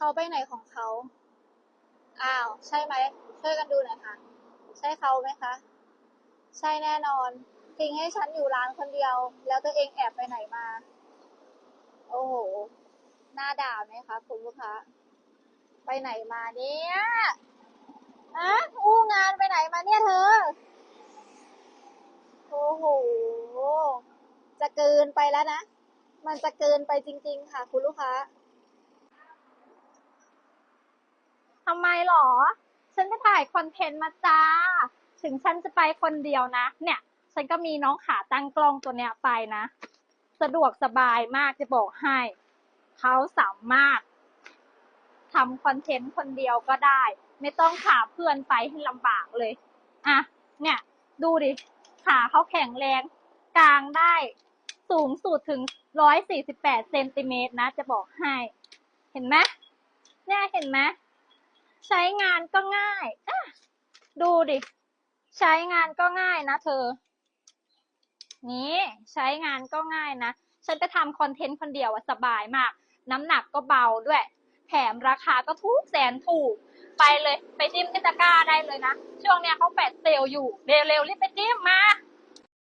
เขาไปไหนของเขา อ้าว ใช่ไหม ช่วยกันดูหน่อยค่ะ ใช่เขาไหมคะ ใช่แน่นอน ทิ้งให้ฉันอยู่ร้านคนเดียว แล้วตัวเองแอบไปไหนมา โอ้โห หน้าด่าไหมคะคุณลูกค้า ไปไหนมาเนี่ยอะอู้งานไปไหนมาเนี่ยเธอ โอ้โห จะเกินไปแล้วนะ มันจะเกินไปจริง ๆ ค่ะ คุณลูกค้า ทำไมหรอ ฉันไปถ่ายคอนเทนต์มาจ้า ถึงฉันจะไปคนเดียวนะ เนี่ย ฉันก็มีน้องขาตั้งกล้องตัวเนี้ยไปนะ สะดวกสบายมากจะบอกให้ เขาสามารถทำคอนเทนต์คนเดียวก็ได้ ไม่ต้องขาเพื่อนไปให้ลำบากเลย อะ เนี่ย ดูดิ ขาเขาแข็งแรง กลางได้ สูงสุดถึงร้อยสี่สิบแปดเซนติเมตรนะ จะบอกให้ เห็นไหมเนี่ยเห็นไหม ใช้งานก็ง่ายอะดูดิ ใช้งานก็ง่ายนะเธอ นี่ใช้งานก็ง่ายนะ ฉันไปทำคอนเทนต์คนเดียวอะสบายมาก น้ำหนักก็เบาด้วย แถมราคาก็ถูกแสนถูก ไปเลย ไปจิ้มที่ตะกร้าได้เลยนะ ช่วงเนี้ยเขาแปดเซลล์อยู่ เร็วๆรีบไปจิ้มมา